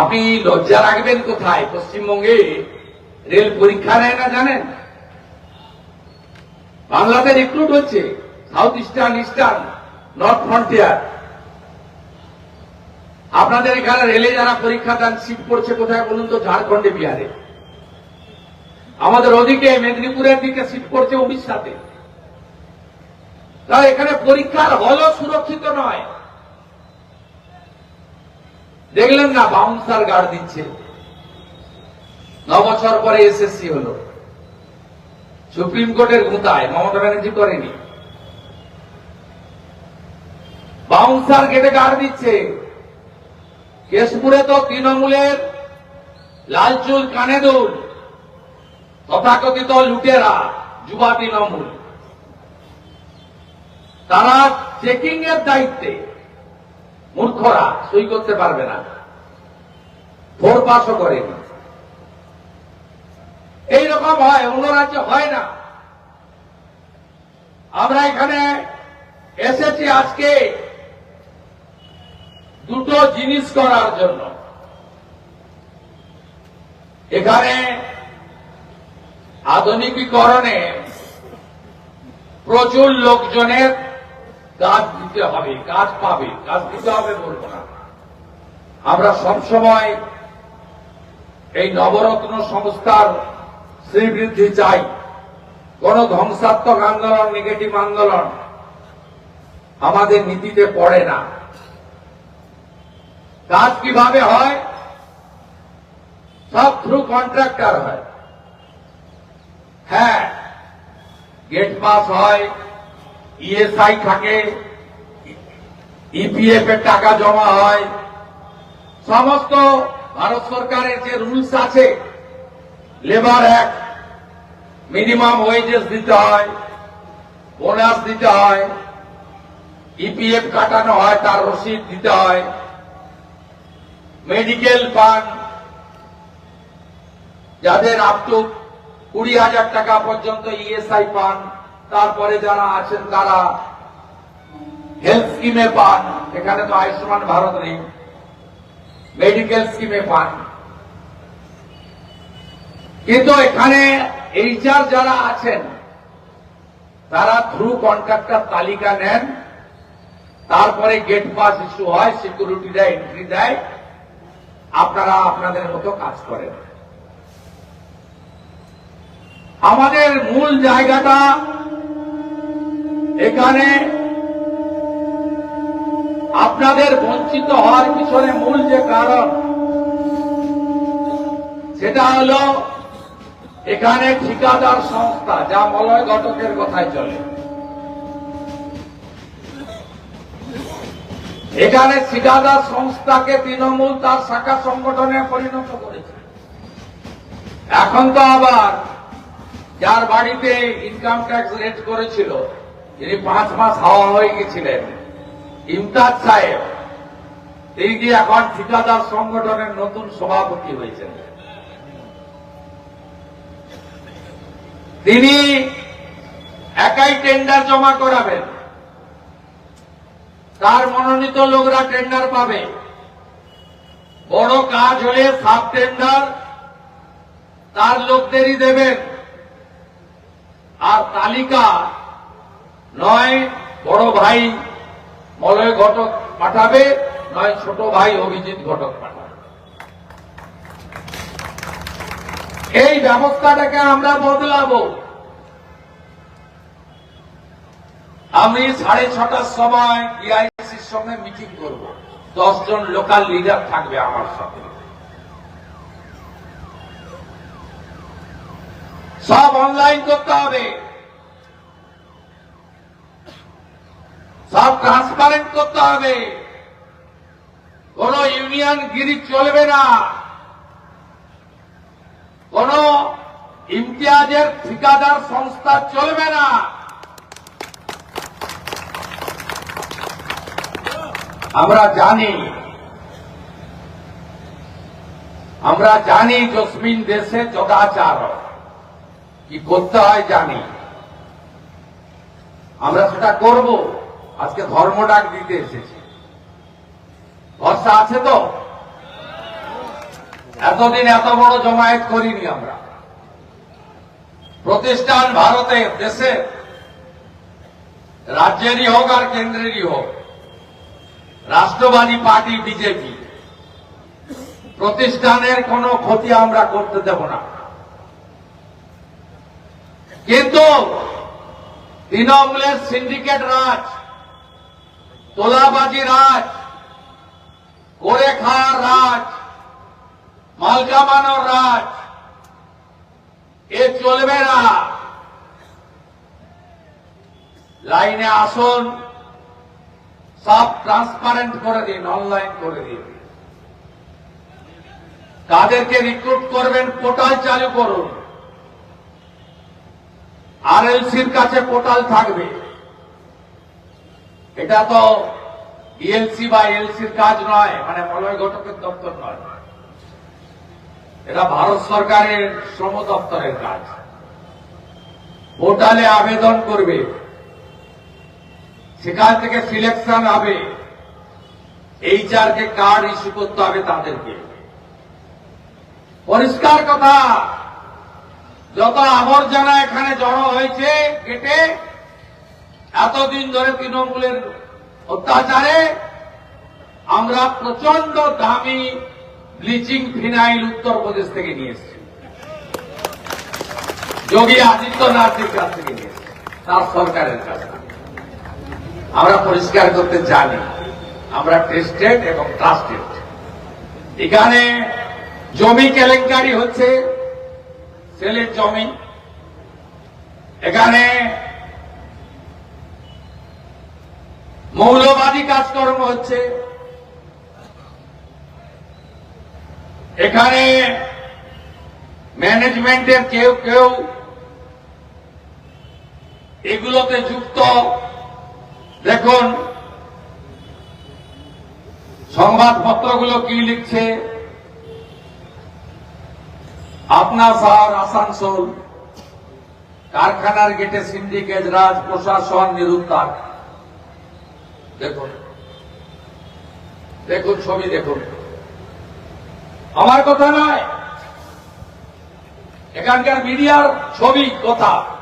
আপনি লজ্জা রাখবেন কোথায়? পশ্চিমবঙ্গে রেল পরীক্ষা নেয় না জানেন? বাংলাতে রিক্রুট হচ্ছে। South eastern eastern north frontier আপনাদের এখানে রেলে যারা পরীক্ষা দেন সিট পড়ছে কোথায় বলুন তো? ঝাড়খণ্ডে, বিহারে। আমাদের ওদিকে মেদিনীপুরের দিকে সিট পড়ছে উড়িষ্যাতে। তাহলে এখানে পরীক্ষার হলও সুরক্ষিত নয়। দেখলেন না বাউন্সার গার্ড দিচ্ছে। ন বছর পরে এসএসসি হলো। সুপ্রিম কোর্টের গুতায়, মমতা ব্যানার্জি করেনি। বাউন্সার গেটে গার্ড দিচ্ছে। কেশপুরে তো তৃণমূলের লালচুল কানে দুল। তথাকথিত লুটেরা, যুবা তৃণমূল। তারা চেকিং এর দায়িত্বে। মূর্খরা সই করতে পারবে না। ফোর পাসও করেনি। এইরকম হয়, অন্য রাজ্যে হয় না। আমরা এখানে এসেছি আজকে দুটো জিনিস করার জন্য। এখানে আধুনিকীকরণে প্রচুর লোকজনের কাজ দিতে হবে কাজ পাবে কাজ দিতে হবে বলব না। আমরা সবসময় এই নবরত্ন সংস্থার শ্রীবৃদ্ধি চাই। কোন ধ্বংসাত্মক আন্দোলন নেগেটিভ আন্দোলন আমাদের নীতিতে পড়ে না। কাজ কীভাবে হয়? সব থ্রু কন্ট্রাক্টর হয়। হ্যাঁ গেট পাস হয় ইএসআই থাকে ইপিএফ এর টাকা জমা হয়। সমস্ত ভারত সরকারের যে রুলস আছে, লেবার অ্যাক্ট, মিনিমাম ওয়েজেস দিতে হয়, বোনাস দিতে হয় ইপিএফ কাটানো হয়, তার রসিদ দিতে হয়, মেডিকেল পান, যাদের আপ টু কুড়ি হাজার টাকা পর্যন্ত ইএসআই পান তারপরে যারা আছেন তারা হেলথ স্কিমে পান, এখানে তো আয়ুষ্মান ভারত নেই। মেডিকেল স্কিমে পান। কিন্তু এখানে এইচআর যারা আছেন, তারা থ্রু কন্ট্রাক্টর তালিকা নেন, তারপরে গেট পাস ইস্যু হয় সিকিউরিটিরা এন্ট্রি দেয়, আপনারা আপনাদের মতো কাজ করেন। আমাদের মূল জায়গাটা এখানে আপনাদের বঞ্চিত হওয়ার পিছনে মূল যে কারণ, সেটা হলো এখানে ঠিকাদার সংস্থা, যা মলয় ঘটকের কথায় চলে। এখানে ঠিকাদার সংস্থাকে তৃণমূল তার শাখা সংগঠনে পরিণত করেছে। এখন তো আবার যার বাড়িতে ইনকাম ট্যাক্স রেট করেছিল যিনি পাঁচ মাস হাওয়া হয়ে গেছিলেন, ইমতাজ সাহেব, তিনি কি এখন ঠিকাদার সংগঠনের নতুন সভাপতি হয়েছেন? তিনি একাই টেন্ডার জমা করাবেন। তার মনোনীত লোকরা টেন্ডার পাবে। বড় কাজ হলে সাব টেন্ডার তার লোকদেরই দেবেন। আর তালিকা নয় বড় ভাই মলয় ঘটক পাঠাবে, নয় ছোট ভাই অভিজিৎ ঘটক পাঠাবে। এই ব্যবস্থাটাকে আমরা বদলাবো। আমি সাড়ে ছটার সময় ডিআইসির সঙ্গে মিটিং করব। দশজন লোকাল লিডার থাকবে আমার সাথে। সব অনলাইন করতে হবে। সব ট্রান্সপারেন্ট করতে হবে। কোন ইউনিয়ন গিরি চলবে না। কোন ইমতিয়াজের ঠিকাদার সংস্থা চলবে না। আমরা জানি আমরা জানি জসমিন দেশে যদাচার কি করতে হয় জানি। আমরা সেটা করব। আজকে ধর্ম ডাক দিতে এসেছি। ভরসা আছে তো? এতদিন এত বড় জমায়েত করিনি আমরা। প্রতিষ্ঠান ভারতে, দেশে, রাজ্যেরই হোক আর কেন্দ্রেরই হোক, রাষ্ট্রবাদী পার্টি, বিজেপি, প্রতিষ্ঠানের কোনো ক্ষতি আমরা করতে দেব না। কিন্তু তৃণমূলের সিন্ডিকেট রাজ তোলাবাজি রাজ করে খাওয়ার রাজ মাল রাজ, এ চলবে না। লাইনে আসুন, সব ট্রান্সপারেন্ট করে দিন অনলাইন করে দিন। কাদেরকে রিক্রুট করবেন পোর্টাল চালু করুন। আরএলসির কাছে পোর্টাল থাকবে। এটা তো ডিএলসি বা এলসির কাজ নয় মানে মলয় ঘটকের দপ্তর নয়। এটা ভারত সরকারের শ্রম দপ্তরের কাজ। পোর্টালে আবেদন করবে, সেখান থেকে সিলেকশন হবে এইচআর কে কার্ড ইস্যু করতে হবে তাদেরকে। পরিষ্কার কথা, যত আবর্জনা এখানে জড়ো হয়েছে, কেটে এতদিন ধরে তৃণমূলের অত্যাচারে আমরা প্রচণ্ড দামি ব্লিচিং ফিনাইল উত্তরপ্রদেশ থেকে নিয়ে এসেছি। যোগী আদিত্যনাথের কাছ থেকে নিয়ে তার সরকারের কাছ থেকে। আমরা পরিষ্কার করতে জানি, আমরা টেস্টেড এবং ট্রাস্টেড। এখানে জমি কেলেঙ্কারি হচ্ছে ছেলের জমি। এখানে মৌলবাদী কাজকর্ম হচ্ছে। এখানে ম্যানেজমেন্টের কেউ কেউ এগুলোতে যুক্ত। দেখুন, সংবাদপত্রগুলো কি লিখছে? আপনা শহর আসানসোল, কারখানার গেটে সিন্ডিকেট, রাজ প্রশাসন, নিরুত্তার। দেখুন। দেখুন ছবি দেখুন। আমার কথা নয়। এখানকার মিডিয়ার ছবি কথা।